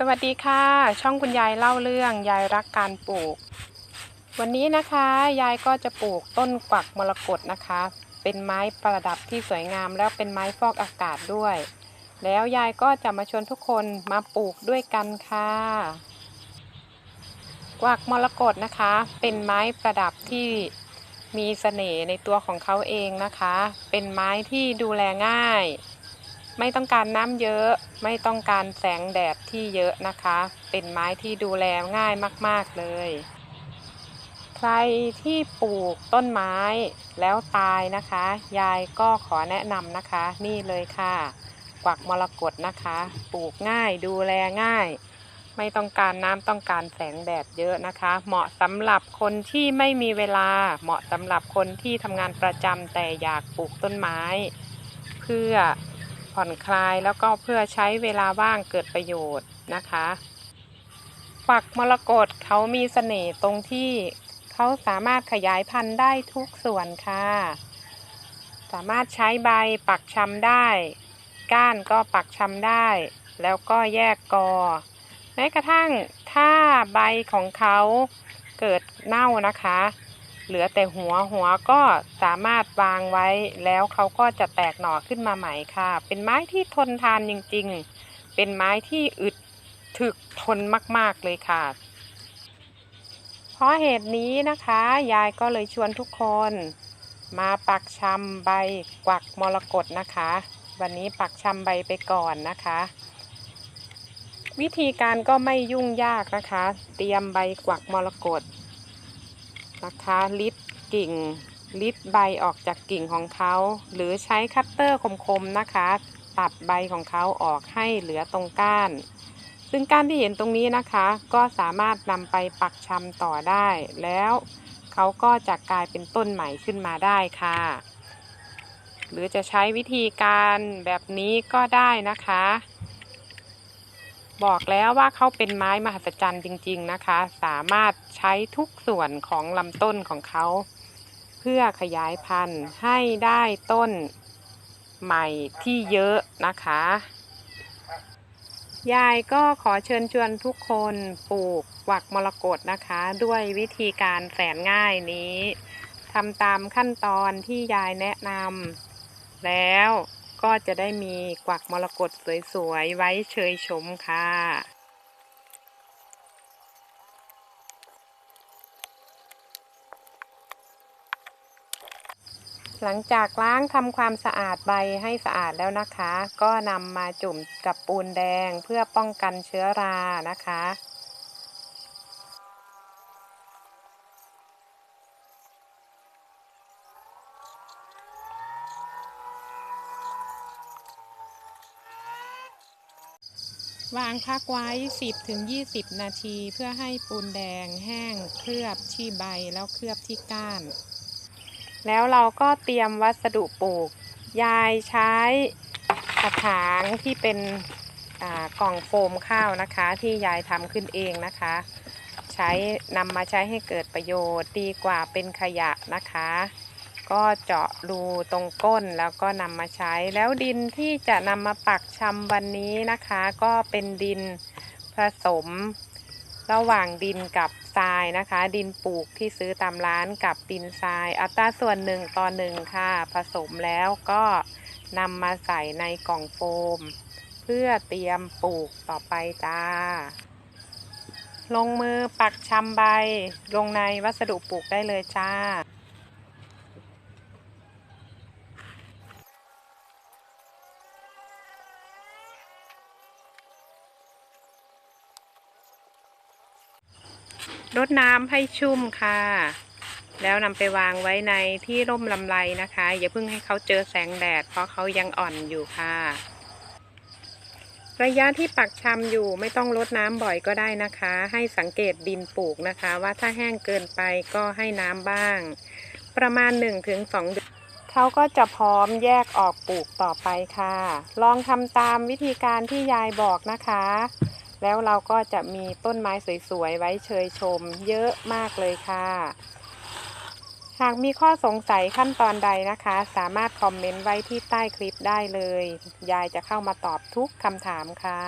สวัสดีค่ะ ช่องคุณยายเล่าเรื่องยายรักการปลูก วันนี้นะคะ ยายก็จะปลูกต้นกวักมรกตนะคะ เป็นไม้ประดับที่สวยงามแล้วเป็นไม้ฟอกอากาศด้วย แล้วยายก็จะมาชวนทุกคนมาปลูกด้วยกันค่ะ กวักมรกตนะคะ เป็นไม้ประดับที่มีเสน่ห์ในตัวของเขาเองนะคะ เป็นไม้ที่ดูแลง่าย ไม่ต้องการน้ำเยอะ ไม่ต้องการแสงแดดที่เยอะนะคะ เป็นไม้ที่ดูแลง่ายมาก ๆ เลย ใครที่ปลูกต้นไม้แล้วตายนะคะ ยายก็ขอแนะนำนะคะ นี่เลยค่ะ กวักมรกตนะคะ ปลูกง่ายดูแลง่าย ไม่ต้องการน้ำต้องการแสงแดดเยอะนะคะ เหมาะสำหรับคนที่ไม่มีเวลา เหมาะสำหรับคนที่ทำงานประจำแต่อยากปลูกต้นไม้ เพื่อ ผ่อนคลายแล้วก็เพื่อใช้เวลาว่างเกิดประโยชน์นะคะฝักมรกตเขามีเสน่ห์ตรงที่เขาสามารถขยายพันธุ์ได้ทุกส่วนค่ะ สามารถใช้ใบปักชำได้ ก้านก็ปักชำได้ แล้วก็แยกกอ แม้กระทั่งถ้าใบของเขาเกิดเน่านะคะ เหลือแต่หัวหัวก็สามารถวางไว้แล้วเขาก็จะแตกหน่อขึ้นมาใหม่ค่ะ เป็นไม้ที่ทนทานจริงๆ เป็นไม้ที่อึดถึกทนมากๆเลยค่ะ เพราะเหตุนี้นะคะ ยายก็เลยชวนทุกคนมาปักชำใบกวักมรกตนะคะ วันนี้ปักชำใบไปก่อนนะคะ วิธีการก็ไม่ยุ่งยากนะคะ เตรียมใบกวักมรกต นะคะลิดกิ่งลิดใบออกจากกิ่งของเขา หรือใช้คัตเตอร์คมๆนะคะ ตัดใบของเขาออกให้เหลือตรงก้าน ซึ่งก้านที่เห็นตรงนี้นะคะ ก็สามารถนำไปปักชำต่อได้ แล้วเขาก็จะกลายเป็นต้นใหม่ขึ้นมาได้ค่ะ หรือจะใช้วิธีการแบบนี้ก็ได้นะคะ บอกแล้วว่าเขาเป็นไม้มหัศจรรย์จริง ๆนะคะ สามารถใช้ทุกส่วนของลำต้นของเขา เพื่อขยายพันธุ์ให้ได้ต้นใหม่ที่เยอะนะคะ ยายก็ขอเชิญชวนทุกคนปลูกกวักมรกตนะคะ ด้วยวิธีการแสนง่ายนี้ทำตามขั้นตอนที่ยายแนะนำแล้ว ก็จะได้มีกวักมรกตสวยๆ ไว้เชยชมค่ะ หลังจากล้างทำความสะอาดใบให้สะอาดแล้วนะคะ ก็นำมาจุ่มกับปูนแดงเพื่อป้องกันเชื้อรานะคะ วางพักไว้ 10-20 นาทีเพื่อให้ปูนแดงแห้งเคลือบที่ใบแล้วเคลือบที่ก้าน แล้วเราก็เตรียมวัสดุปลูก ยายใช้กระถางที่เป็นกล่องโฟมข้าวนะคะ ที่ยายทำขึ้นเองนะคะ ใช้นำมาใช้ให้เกิดประโยชน์ดีกว่าเป็นขยะนะคะ ก็เจาะรูตรงก้นแล้วก็นำมาใช้ แล้วดินที่จะนำมาปักชำวันนี้นะคะ ก็เป็นดินผสมระหว่างดินกับทรายนะคะ ดินปลูกที่ซื้อตามร้านกับดินทราย อัตราส่วนหนึ่งต่อหนึ่งค่ะ ผสมแล้วก็นำมาใส่ในกล่องโฟม เพื่อเตรียมปลูกต่อไปจ้า ลงมือปักชำใบ ลงในวัสดุปลูกได้เลยจ้า รดน้ำให้ชุ่มค่ะ แล้วนำไปวางไว้ในที่ร่มลำไรนะคะ อย่าเพิ่งให้เขาเจอแสงแดด เพราะเขายังอ่อนอยู่ค่ะ ระยะที่ปักชำอยู่ไม่ต้องรดน้ำบ่อยก็ได้นะคะ ให้สังเกตดินปลูกนะคะ ว่าถ้าแห้งเกินไปก็ให้น้ำบ้าง ประมาณ 1-2เดือนเขาก็จะพร้อมแยกออกปลูกต่อไปค่ะ ลองทำตามวิธีการที่ยายบอกนะคะ แล้วเราก็จะมีต้นไม้สวยๆ ไว้เชยชมเยอะมากเลยค่ะ หากมีข้อสงสัยขั้นตอนใดนะคะ สามารถคอมเมนต์ไว้ที่ใต้คลิปได้เลย ยายจะเข้ามาตอบทุกคำถามค่ะ